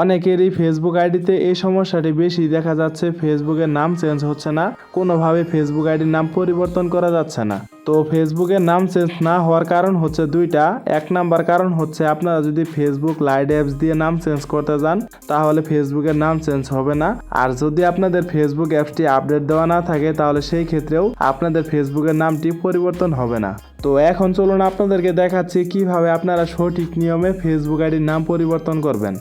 অনেকেরই ফেসবুক আইডিতে এই সমস্যাটি বেশি দেখা যাচ্ছে। ফেসবুকের নাম চেঞ্জ হচ্ছে না। কোনোভাবে ফেসবুক আইডির নাম পরিবর্তন করা যাচ্ছে না। তো ফেসবুকের নাম চেঞ্জ না হওয়ার কারণ হচ্ছে দুইটা। এক নাম্বার কারণ হচ্ছে আপনারা যদি ফেসবুক লাইট অ্যাপস দিয়ে নাম চেঞ্জ করতে যান, তাহলে ফেসবুকের নাম চেঞ্জ হবে না। আর যদি আপনাদের ফেসবুক অ্যাপসটি আপডেট দেওয়া না থাকে, তাহলে সেই ক্ষেত্রেও আপনাদের ফেসবুকের নামটি পরিবর্তন হবে না। তো এখন চলুন আপনাদেরকে দেখাচ্ছি কীভাবে আপনারা সঠিক নিয়মে ফেসবুক আইডির নাম পরিবর্তন করবেন।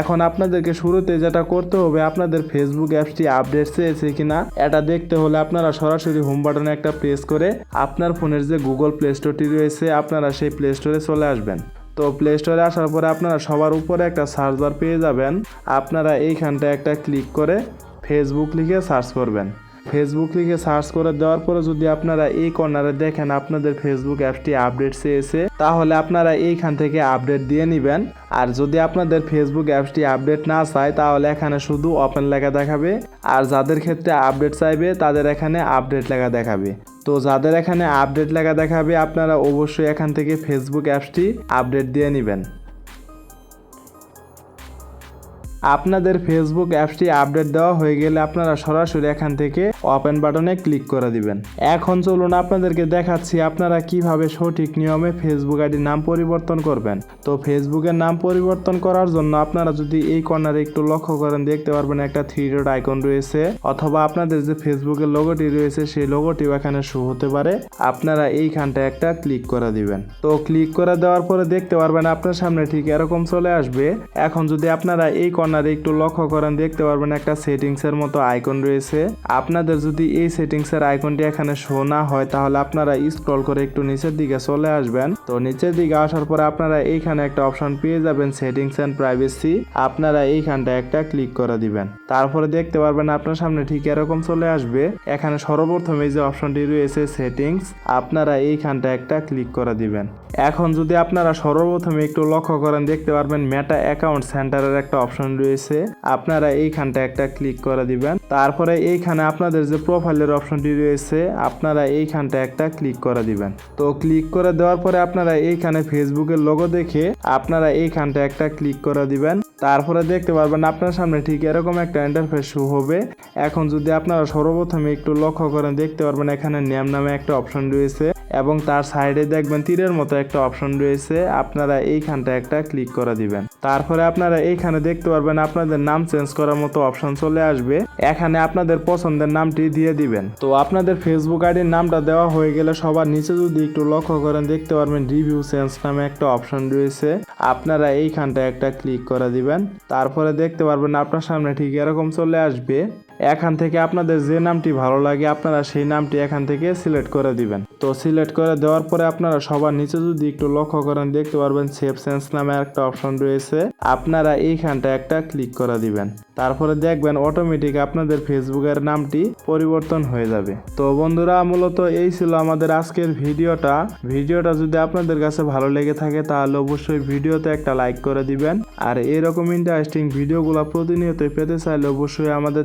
এখন আপনাদেরকে শুরুতে যেটা করতে হবে, আপনাদের ফেসবুক অ্যাপসটি আপডেট চেয়েছে কিনা, এটা দেখতে হলে আপনারা সরাসরি হোম বাটনে একটা প্রেস করে আপনার ফোনের যে গুগল প্লে স্টোরটি রয়েছে, আপনারা সেই প্লে স্টোরে চলে আসবেন। তো প্লে স্টোরে আসার পরে আপনারা সবার উপরে একটা সার্চ বার পেয়ে যাবেন। আপনারা এইখানটা একটা ক্লিক করে ফেসবুক লিখে সার্চ করবেন। ফেসবুক লিখে সার্চ করে দেওয়ার পরে যদি আপনারা এই কর্নারে দেখেন আপনাদের ফেসবুক অ্যাপসটি আপডেট চেয়েছে, তাহলে আপনারা এইখান থেকে আপডেট দিয়ে নেবেন। আর যদি আপনাদের ফেসবুক অ্যাপসটি আপডেট না চায়, তাহলে এখানে শুধু ওপেন লেখা দেখাবে। আর যাদের ক্ষেত্রে আপডেট চাইবে, তাদের এখানে আপডেট লেখা দেখাবে। তো যাদের এখানে আপডেট লেখা দেখাবে, আপনারা অবশ্যই এখান থেকে ফেসবুক অ্যাপসটি আপডেট দিয়ে নেবেন। আপনাদের ফেসবুক অ্যাপসটি আপডেট দেওয়া হয়ে গেলে আপনারা সরাসরি এখান থেকে ওপেন বাটনে ক্লিক করে দিবেন। এখন চলুন আপনাদেরকে দেখাচ্ছি আপনারা কীভাবে সঠিক নিয়মে ফেসবুক আইডির নাম পরিবর্তন করবেন। তো ফেসবুকের নাম পরিবর্তন করার জন্য আপনারা যদি এই কর্নারে একটু লক্ষ্য করেন, দেখতে পারবেন একটা থ্রি ডট আইকন রয়েছে, অথবা আপনাদের যে ফেসবুকের লোগোটি রয়েছে সেই লোগোটিও এখানে শো হতে পারে। আপনারা এইখানটা একটা ক্লিক করে দিবেন। তো ক্লিক করে দেওয়ার পরে দেখতে পারবেন আপনার সামনে ঠিক এরকম চলে আসবে। এখন যদি আপনারা এই কর্নারে একটু লক্ষ্য করেন, দেখতে পারবেন একটা সেটিংস এর মতো আইকন রয়েছে। আপনাদের যদি এই সেটিংস এর আইকনটি এখানে শো না হয়, তাহলে আপনারা স্ক্রল করে একটু নিচের দিকে চলে আসবেন। তো নিচের দিকে আসার পরে আপনারা এইখানে একটা অপশন পেয়ে যাবেন সেটিংস এন্ড প্রাইভেসি। আপনারা এইখানটা একটা ক্লিক করে দিবেন। তারপরে দেখতে পারবেন আপনার সামনে ঠিক এরকম চলে আসবে। এখানে সর্বপ্রথম এই যে অপশনটি রয়েছে সেটিংস, আপনারা এইখানটা একটা ক্লিক করে দিবেন। এখন যদি আপনারা সর্বপ্রথমে একটু লক্ষ্য করেন, দেখতে পারবেন মেটা অ্যাকাউন্ট সেন্টারের একটা অপশন রয়েছে। আপনারা এইখানটা একটা ক্লিক করে দিবেন। তারপরে এইখানে আপনাদের যে প্রোফাইলের অপশনটি রয়েছে, আপনারা এইখানটা একটা ক্লিক করে দিবেন। তো ক্লিক করে দেওয়ার পরে আপনারা এইখানে ফেসবুকের লোগো দেখে আপনারা এইখানটা একটা ক্লিক করে দিবেন। তারপরে দেখতে পারবেন আপনার সামনে ঠিক এরকম একটা ইন্টারফেস শো হবে। এখন যদি আপনারা সর্বপ্রথমে একটু লক্ষ্য করেন, দেখতে পারবেন এখানে নেম নামে একটা অপশন রয়েছে এবং তার সাইডে দেখবেন তীরের মতো একটা অপশন রয়েছে। আপনারা এইখানটা একটা ক্লিক করে দিবেন। তারপরে আপনারা এইখানে দেখতে পারবেন আপনাদের নাম চেঞ্জ করার মতো অপশন চলে আসবে। এখানে আপনাদের পছন্দের নামটি দিয়ে দিবেন। তো আপনাদের ফেসবুক আইডির নামটা দেওয়া হয়ে গেলে সবার নিচে যদি একটু লক্ষ্য করেন, দেখতে পারবেন রিভিউ চেঞ্জ নামে একটা অপশন রয়েছে। আপনারা এইখানটা একটা ক্লিক করে দিবেন। তারপরে দেখতে পারবেন আপনার সামনে ঠিক এরকম চলে আসবে। এখান থেকে আপনাদের যে নামটি ভালো লাগে, আপনারা সেই নামটি এখান থেকে সিলেক্ট করে দিবেন। তো সিলেক্ট করে দেওয়ার পরে আপনারা সবার নিচে যদি একটু লক্ষ্য করেন, দেখতে পারবেন সেভ সেন্স নামে একটা অপশন রয়েছে। আপনারা এইখানটা একটা ক্লিক করে দিবেন। তারপরে দেখবেন অটোমেটিক আপনাদের ফেসবুকের নামটি পরিবর্তন হয়ে যাবে। তো বন্ধুরা, মূলত এই ছিল আমাদের আজকের ভিডিওটা। ভিডিওটা যদি আপনাদের কাছে ভালো লেগে থাকে, তাহলে অবশ্যই ভিডিওতে একটা লাইক করে দিবেন। আর এরকম ইন্টারেস্টিং ভিডিওগুলো প্রতিনিয়ত পেতে চাইলে অবশ্যই আমাদের